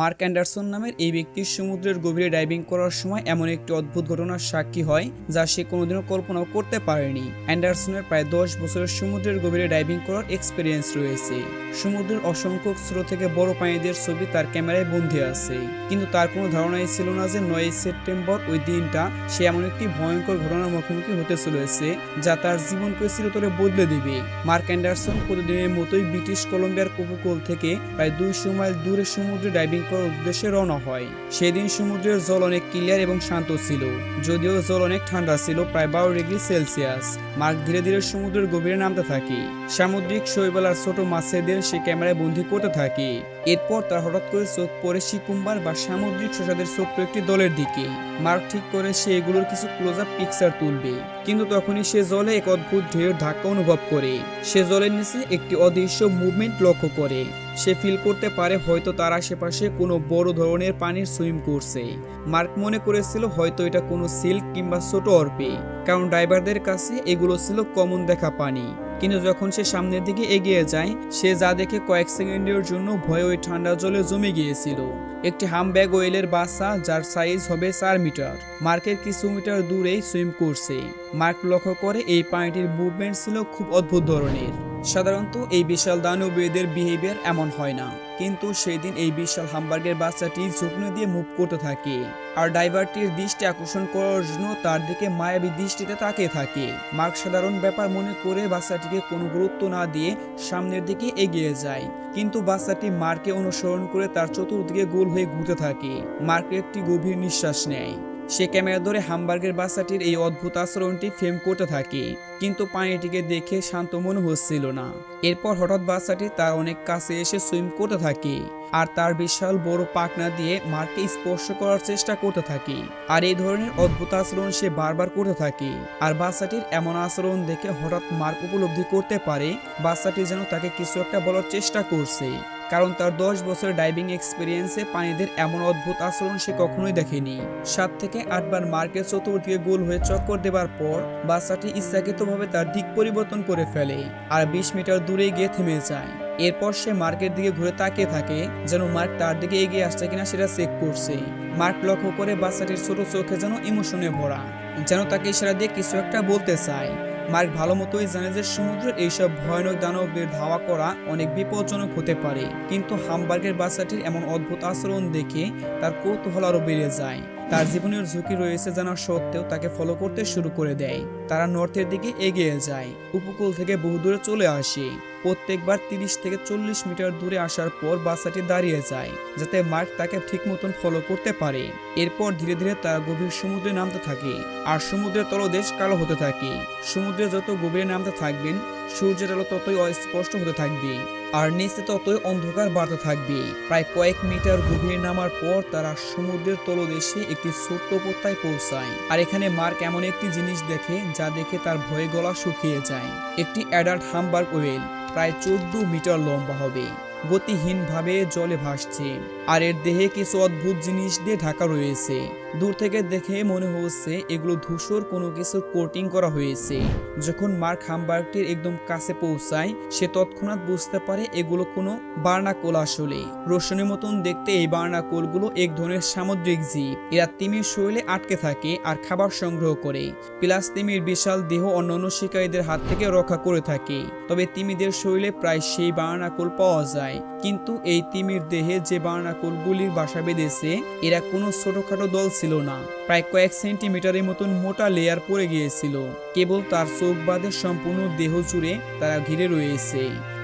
Mark Anderson নামের এই ব্যক্তি সমুদ্রের গভীরে ডাইভিং করার সময় এমন একটি অদ্ভুত ঘটনার সাক্ষী হয়, যা সে কোনোদিনও কল্পনাও করতে পারেনি। অ্যান্ডারসনের প্রায় দশ বছরের সমুদ্রের গভীরে ডাইভিং করার এক্সপিরিয়েন্স রয়েছে। সমুদ্রের অসংখ্য স্রোত থেকে বড় পানিদের ছবি তার ক্যামেরায় বন্দী আছে। কিন্তু তার কোনো ধারণাই ছিল না যে নয় সেপ্টেম্বর ওই দিনটা সে এমন একটি ভয়ঙ্কর ঘটনার মুখোমুখি হতে চলেছে, যা তার জীবনকে চিরতরে বদলে দিবে। মার্ক অ্যান্ডারসন প্রতিদিনের মতোই ব্রিটিশ কলম্বিয়ার উপকূল থেকে প্রায় দুইশো মাইল দূরে সমুদ্রে ডাইভিং করার উদ্দেশ্যে রওনা হয়। সেদিন সমুদ্রের জল অনেক ক্লিয়ার এবং শান্ত ছিল, যদিও জল অনেক ঠান্ডা ছিল, প্রায় বারো ডিগ্রি সেলসিয়াস। মার্ক ধীরে ধীরে সমুদ্রের গভীরে নামতে থাকে। সামুদ্রিক শৈবাল আর ছোট মাছেদের সে ক্যামেরায় বন্দি করতে থাকে। এরপর তার হঠাৎ করে চোখ পড়ে শিকুম্বার বা সামুদ্রিক শসাদের ছোট্ট একটি দলের দিকে। মার্ক ঠিক করে সে এগুলোর কিছু ক্লোজ আপ পিকচার তুলবে। কিন্তু তখনই সে জলে এক অদ্ভুত ঢেউর ধাক্কা অনুভব করে। সে জলের নিচে একটি অদৃশ্য মুভমেন্ট লক্ষ্য করে। সে ফিল করতে পারে হয়তো তার আশেপাশে কোনো বড় ধরনের পানির সুইম করছে মার্ক মনে করেছিল হয়তো এটা কোনো সিল্ক কিংবা ছোট অর্পে, কারণ ড্রাইভারদের কাছে এগুলো ছিল কমন দেখা পানি। কিন্তু যখন সে সামনের দিকে এগিয়ে যায়, সে যা দেখে কয়েক সেকেন্ডের জন্য ভয়ে ওই ঠান্ডা জলে জমে গিয়েছিল। একটি হামব্যাগ ওয়েলের বাসা, যার সাইজ হবে চার মিটার। মার্কের কিছু মিটার দূরেই সুইম করছে মার্ক লক্ষ্য করে এই পানিটির মুভমেন্ট ছিল খুব অদ্ভুত ধরনের। সাধারণত এই বিশাল দানবীয়দের বিহেভিয়ার এমন হয় না। কিন্তু সেই দিন এই বিশাল হামবার্গের বাচ্চাটি ঝুঁকনো দিয়ে মুভ করতে থাকে। আর ড্রাইভারটির দৃষ্টি আকর্ষণ করার জন্য তার দিকে মায়াবী দৃষ্টিতে তাকিয়ে থাকে। মার্ক সাধারণ ব্যাপার মনে করে বাচ্চাটিকে কোনো গুরুত্ব না দিয়ে সামনের দিকে এগিয়ে যায়। কিন্তু বাচ্চাটি মার্কে অনুসরণ করে তার চতুর্দিকে গোল হয়ে ঘুরতে থাকে। মার্কে একটি গভীর নিঃশ্বাস নেয়। সে ক্যামেরা ধরে হামবার্গের বাচ্চাটির এই অদ্ভুত আচরণটি ফেম করতে থাকে, কিন্তু পানিটিকে দেখে শান্ত মনে হচ্ছিল না। এরপর হঠাৎ বাচ্চাটি তার অনেক কাছে এসে সুইম করতে থাকে আর তার বিশাল বড় পাকনা দিয়ে মার্ককে স্পর্শ করার চেষ্টা করতে থাকে আর এই ধরনের অদ্ভুত আচরণ সে বারবার করতে থাকে আর বাচ্চাটির এমন আচরণ দেখে হঠাৎ মার্ক উপলব্ধি করতে পারে বাচ্চাটি যেন তাকে কিছু একটা বলার চেষ্টা করছে। কারণ তার দশ বছরের ডাইভিং এক্সপিরিয়েন্সে পানিদের এমন অদ্ভুত আচরণ সে কখনোই দেখেনি। সাত থেকে আটবার মার্কের চতুর্দিকে গোল হয়ে চক্কর দেবার পর বাচ্চাটি ইচ্ছাকৃতভাবে তার দিক পরিবর্তন করে ফেলে আর বিশ মিটার দূরে গিয়ে থেমে যায়। এরপর সে মার্কের দিকে ঘুরে তাকিয়ে থাকে যেন মার্ক তার দিকে এগিয়ে আসছে কিনা সেটা চেক করছে। মার্ক লক্ষ্য করে বাচ্চাটির ছোট চোখে যেন ইমোশনে ভরা, যেন তাকে ইশারা দিয়ে কিছু একটা বলতে চায়। মার্ক ভালো মতোই জানে যে সমুদ্রের এইসব ভয়ানক দানবের ধাওয়া করা অনেক বিপজ্জনক হতে পারে। কিন্তু হামবার্গের বাচ্চাটির এমন অদ্ভুত আচরণ দেখে তার কৌতূহল আরও বেড়ে যায়। তার জীবনের ঝুঁকি রয়েছে জানা সত্ত্বেও তাকে ফলো করতে শুরু করে দেয়। তারা নর্থের দিকে এগিয়ে যায়। উপকূল থেকে বহু দূরে চলে আসে। প্রত্যেকবার তিরিশ থেকে চল্লিশ মিটার দূরে আসার পর বাচ্চাটি দাঁড়িয়ে যায়, যাতে মার্ক তাকে ঠিক মতন ফলো করতে পারে। এরপর ধীরে ধীরে তারা গভীর সমুদ্রে নামতে থাকে, আর সমুদ্রের তলদেশ কালো হতে থাকে। সমুদ্রে যত গভীরে নামতে থাকবেন, সূর্যের আলো ততই অস্পষ্ট হতে থাকবে, আর নিচে ততই অন্ধকার বাড়তে থাকবে। প্রায় কয়েক মিটার গভীরে নামার পর তারা সমুদ্রের তলদেশে একটি ছোট্ট উপত্যকায় পৌঁছায়, আর এখানে মার্ক এমন একটি জিনিস দেখে যা দেখে তার ভয়ে গলা শুকিয়ে যায়। একটি অ্যাডাল্ট হামবার্গ ওয়েল প্রায় চোদ্দ মিটার লম্বা হবে। গতিহীনভাবে জলে ভাসছে। আর এর দেহে কিছু অদ্ভুত জিনিস দিয়ে ঢাকা রয়েছে। দূর থেকে দেখে মনে হচ্ছে এগুলো ধূসর কোনো কিছু কোটিং করা হয়েছে। যখন মার্ক হামবার্গটির একদম কাছে পৌঁছায়, সে তৎক্ষণাৎ বুঝতে পারে এগুলো কোনো বার্নাকোল আসলে। রোশনের মতন দেখতে এই বার্নাকোলগুলো এক ধরনের সামুদ্রিক জীব। এরা তিমির শরীরে আটকে থাকে আর খাবার সংগ্রহ করে। প্লাস তিমির বিশাল দেহ অন্যান্য শিকারীদের হাত থেকে রক্ষা করে থাকে। তবে তিমিদের শরীরে প্রায় সেই বার্নাকোল পাওয়া যায়। কিন্তু এই তিমির দেহে যে বার্নাকোলগুলির বাসা বেঁধেছে, এরা কোনো ছোটখাটো দল ছিল না। প্রায় কয়েক সেন্টিমিটারের মতন মোটা লেয়ার পড়ে গিয়েছিল। কেবল তার চোখ বাদে সম্পূর্ণ দেহ জুড়ে তারা ঘিরে রয়েছে।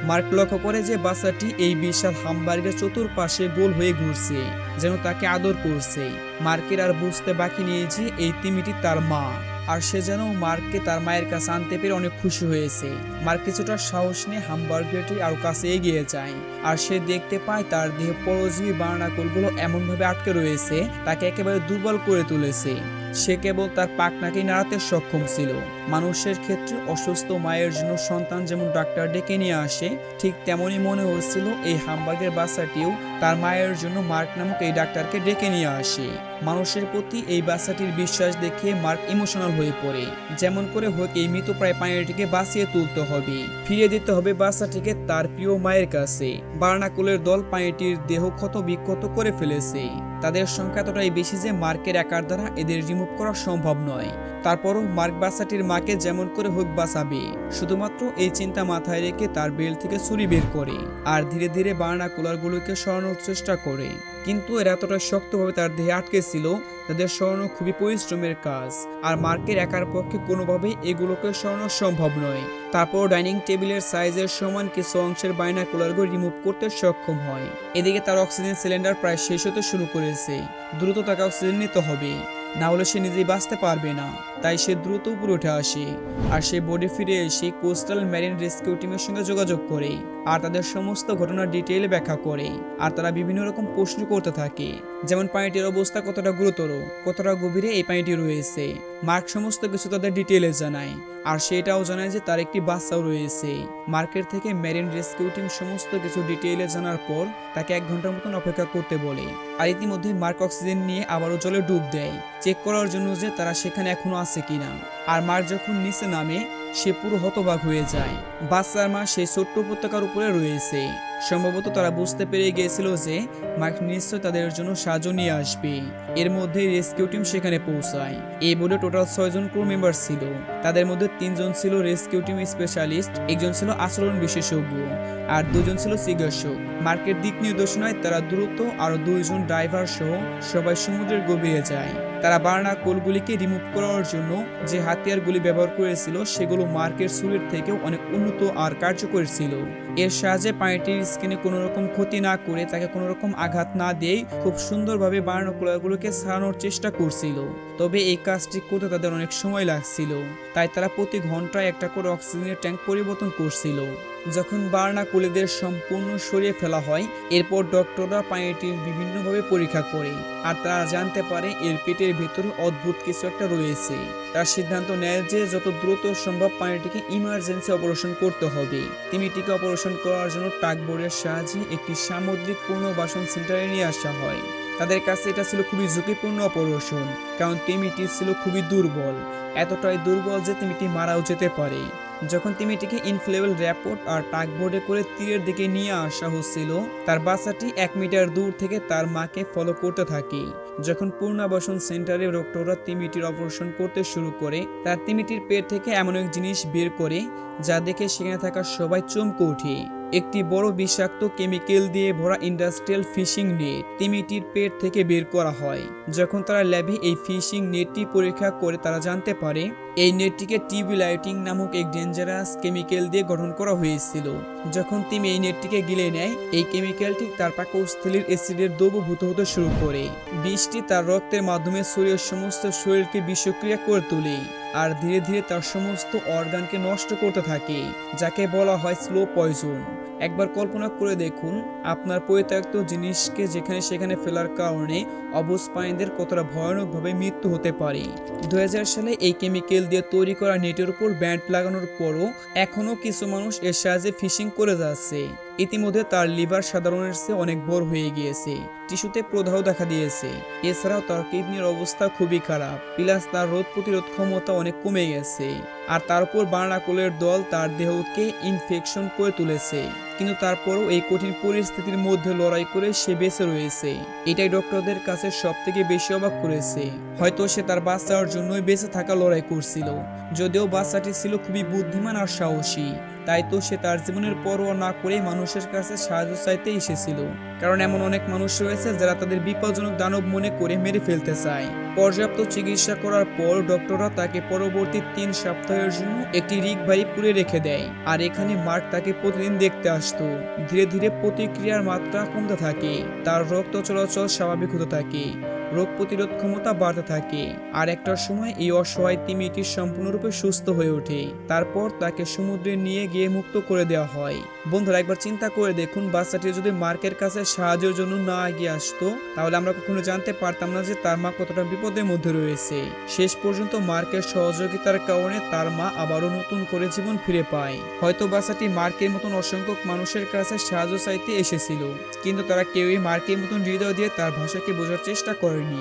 মার্ক লক্ষ্য করে যে বাচ্চাটি এই বিশাল হামবার্গের চতুর্পাশে গোল হয়ে ঘুরছে, যেন তাকে আদর করছে। মার্কের আর বুঝতে বাকি নেই যে এই তিমিটি তার মা। আর সে যেন মার্ককে তার মায়ের কাছে আনতে পেরে অনেক খুশি হয়েছে। মার্ক কিছুটা সাহস নিয়ে হামবার্গারটি আর কাছে এগিয়ে যায়। আর সে দেখতে পায় তার দেহে পরজীবী বার্নাকলগুলো এমনভাবে আটকে রয়েছে, তাকে একেবারে দুর্বল করে তুলেছে। সে কেবল তার পাকনাকে নাড়াতে সক্ষম ছিল। মানুষের ক্ষেত্রে অসুস্থ মায়ের জন্য সন্তান যেমন ডাক্তার ডেকে নিয়ে আসে, ঠিক তেমনই মনে হচ্ছিল এই হামবার্গের বাচ্চাটিও তার মায়ের জন্য মার্ক নামক এই ডাক্তারকে ডেকে নিয়ে আসে। মানুষের প্রতি এই বাচ্চাটির বিশ্বাস দেখে মার্ক ইমোশনাল হয়ে পড়ে। যেমন করে হোক এই মৃতপ্রায় প্রাণীটিকে বাঁচিয়ে তুলতে হবে। ফিরিয়ে দিতে হবে বাচ্চাটিকে তার প্রিয় মায়ের কাছে। বার্নাকুলের দল প্রাণীটির দেহ ক্ষত বিক্ষত করে ফেলেছে। তাদের সংখ্যা এতটাই বেশি যে মার্কের একার দ্বারা এদের রিমুভ করা সম্ভব নয়। তারপরও মার্ক বাচ্চাটির মাকে যেমন করে হোক বাঁচাবে। শুধুমাত্র এই চিন্তা মাথায় রেখে তার বেল থেকে ছুরি বের করে আর ধীরে ধীরে বার্না কুলারগুলোকে সরানোর চেষ্টা করে। কিন্তু এরা এতটা শক্তভাবে তার দেহে আটকে ছিল, তাদের সরানো খুবই পরিশ্রমের কাজ। আর মার্কের একার পক্ষে কোনোভাবেই এগুলোকে সরানো সম্ভব নয়। তারপর ডাইনিং টেবিলের সাইজের সমান কিছু অংশের বাইনা কুলারগুলো রিমুভ করতে সক্ষম হয়। এদিকে তার অক্সিজেন সিলিন্ডার প্রায় শেষ হতে শুরু করেছে। দ্রুত তাকে অক্সিজেন নিতে হবে। না হলে সে নিজেই বাঁচতে পারবে না। তাই সে দ্রুত উপরে উঠে আসে আর সে বডি ফিরে এসে কোস্টাল ম্যারিন রেস্কিউ টিমের সঙ্গে যোগাযোগ করে আর তাদের সমস্ত ঘটনার ডিটেইলে ব্যাখ্যা করে আর তারা বিভিন্ন রকম প্রশ্ন করতে থাকে। যেমন পানিটির অবস্থা কতটা গুরুতর, কতটা গভীরে এই পানিটি রয়েছে, মার্ক সমস্ত কিছু তাদের ডিটেইলে জানায় আর সেটাও জানায় যে তার একটি বাচ্চাও রয়েছে। মার্কেট থেকে মেরিন রেস্কিউ টিম সমস্ত কিছু ডিটেইলে জানার পর তাকে এক ঘণ্টার মতন অপেক্ষা করতে বলে। আর ইতিমধ্যে মার্ক অক্সিজেন নিয়ে আবারও জলে ডুব দেয়। চেক করার জন্য যে তারা সেখানে এখনও আছে কিনা। আর মার্ক যখন নিচে নামে, সে পুরো হতবাক হয়ে যায়। বাচ্চার মা সেই ছোট্ট উপত্যকার উপরে রয়েছে। সম্ভবত তারা বুঝতে পেরে গিয়েছিল যে মার্ক নিশ্চয় তাদের জন্য সাহায্য নিয়ে আসবে। এর মধ্যে রেস্কিউ টিম সেখানে পৌঁছায়। এই বোর্ডে টোটাল ছয়জন ক্রু মেম্বার ছিল। তাদের মধ্যে তিনজন ছিল রেস্কিউ টিম স্পেশালিস্ট, একজন ছিল আচরণ বিশেষজ্ঞ, আর দুজন ছিল চিকিৎসক। মার্কের দিক নির্দেশনায় তারা দ্রুত আরও দুইজন ড্রাইভার সহ সবাই সমুদ্রের গভীরে যায়। তারা বার্না কোলগুলিকে রিমুভ করার জন্য যে হাতিয়ারগুলি ব্যবহার করেছিল, সেগুলো মার্কের সুরের থেকেও অনেক উন্নত আর কার্যকর ছিল। এর সাহায্যে পানিটির স্কিনে কোনো রকম ক্ষতি না করে তাকে কোনো রকম আঘাত না দিয়েই খুব সুন্দরভাবে বার্নকুলারগুলোকে সারানোর চেষ্টা করছিল। তবে এই কাজটি করতে তাদের অনেক সময় লাগছিল। তাই তারা প্রতি ঘন্টায় একটা করে অক্সিজেনের ট্যাঙ্ক পরিবর্তন করছিল। যখন বার্না কুলিদের সম্পূর্ণ সরিয়ে ফেলা হয়, এরপর ডক্টররা পানিটির বিভিন্নভাবে পরীক্ষা করে। আর তারা জানতে পারে এর পেটের ভেতরে অদ্ভুত কিছু একটা রয়েছে। তার সিদ্ধান্ত নেয় যে যত দ্রুত সম্ভব পানিটিকে ইমার্জেন্সি অপারেশন করতে হবে। তিমিটিকে অপারেশন করার জন্য টাকবোর্ডের সাহায্যে একটি সামুদ্রিক পুনর্বাসন সেন্টারে নিয়ে আসা হয়। তাদের কাছে এটা ছিল খুবই ঝুঁকিপূর্ণ অপারেশন কারণ তিমিটি ছিল খুবই দুর্বল, এতটাই দুর্বল যে তিমিটি মারাও যেতে পারে। যখন তিমিটিকে ইনফ্লেবল র্যাপোর্ট আর টাকবোর্ডে করে তীরের দিকে নিয়ে আসা হচ্ছিল, তার বাচ্চাটি এক মিটার দূর থেকে তার মাকে ফলো করতে থাকে। যখন পূর্ণাবাসন সেন্টারে ডক্টররা তিমিটির অপারেশন করতে শুরু করে, তার তিমিটির পেট থেকে এমন এক জিনিস বের করে, যা দেখে সেখানে থাকা সবাই চমকে ওঠে। একটি বড় বিষাক্ত কেমিক্যাল দিয়ে ভরা ইন্ডাস্ট্রিয়াল ফিশিং নেট তিমিটির পেট থেকে বের করা হয়। যখন তারা ল্যাবে এই ফিশিং নেটটি পরীক্ষা করে, তারা জানতে পারে, এই নেটটিকে টিভি লাইটিং নামক এক ডেঞ্জারাস কেমিক্যাল দিয়ে গঠন করা হয়েছিল। যখন তিমি এই নেটটিকে গিলে নেয়, এই কেমিক্যালটি তার পাকস্থলীর অ্যাসিডের দ্রবভূত হতে শুরু করে। বিষটি তার রক্তের মাধ্যমে শরীরের সমস্ত শরীরকে বিষক্রিয়া করে তোলে আর ধীরে ধীরে তার সমস্ত অর্গানকে নষ্ট করতে থাকে, যাকে বলা হয় স্লো পয়জন। একবার কল্পনা করে দেখুন, আপনার পরিত্যক্ত জিনিসকে যেখানে সেখানে ফেলার কারণে অবুজ প্রাণীদের কতটা ভয়ানকভাবে মৃত্যু হতে পারে। দু হাজার সালে এই কেমিক্যাল দিয়ে তৈরি করা নেটের উপর ব্যান্ড লাগানোর পরও এখনও কিছু মানুষ এর সাহায্যে ফিশিং করে যাচ্ছে। ইতিমধ্যে তার লিভার সাধারণের চেয়ে অনেক বড় হয়ে গিয়েছে, টিস্যুতে প্রদাহ দেখা দিয়েছে। এছাড়াও তার কিডনির অবস্থা খুবই খারাপ, প্লাস তার রোগ প্রতিরোধ ক্ষমতা অনেক কমে গেছে, আর তার উপর বার্নাকুলের দল তার দেহকে ইনফেকশন করে তুলেছে। কিন্তু তারপরও এই কঠিন পরিস্থিতির মধ্যে লড়াই করে সে বেঁচে রয়েছে। এটাই ডক্টরদের কাছে সব থেকে বেশি অবাক করেছে। হয়তো সে তার বাচ্চার জন্যই বেঁচে থাকা লড়াই করছিল। যদিও বাচ্চাটি ছিল খুবই বুদ্ধিমান আর সাহসী, তাই তো সে তার জীবনের পরোয়া না করে মানুষের কাছে সাহায্য চাইতে এসেছিল। কারণ এমন অনেক মানুষ রয়েছে যারা তাদের বিপজ্জনক দানব মনে করে মেরে ফেলতে চায়। পর্যাপ্ত চিকিৎসা করার পর ডক্টররা তাকে পরবর্তী তিন সপ্তাহের জন্য একটি রিক বাড়ি পুরে রেখে দেয়। আর এখানে মার্ক তাকে প্রতিদিন দেখতে আসতো। ধীরে ধীরে প্রতিক্রিয়ার মাত্রা কমতে থাকে। তার রক্ত চলাচল স্বাভাবিক হতে থাকে। রোগ প্রতিরোধ ক্ষমতা বাড়তে থাকে। আর একটার সময় এই অসহায় তিমিটি সম্পূর্ণরূপে সুস্থ হয়ে ওঠে। তারপর তাকে সমুদ্রে নিয়ে গিয়ে মুক্ত করে দেওয়া হয়। বন্ধুরা, একবার চিন্তা করে দেখুন বাচ্চাটি যদি মার্কের কাছে সাহায্যের জন্য না এগিয়ে আসতো, তাহলে আমরা কখনো জানতে পারতাম না যে তার মা কতটা বিপদের মধ্যে রয়েছে। শেষ পর্যন্ত মার্কের সহযোগিতার কারণে তার মা আবারও নতুন করে জীবন ফিরে পায়। হয়তো বাচ্চাটি মার্কের মতন অসংখ্য মানুষের কাছে সাহায্য চাইতে এসেছিল, কিন্তু তারা কেউই মার্কের মতন হৃদয় দিয়ে তার ভাষাকে বোঝার চেষ্টা করেনি।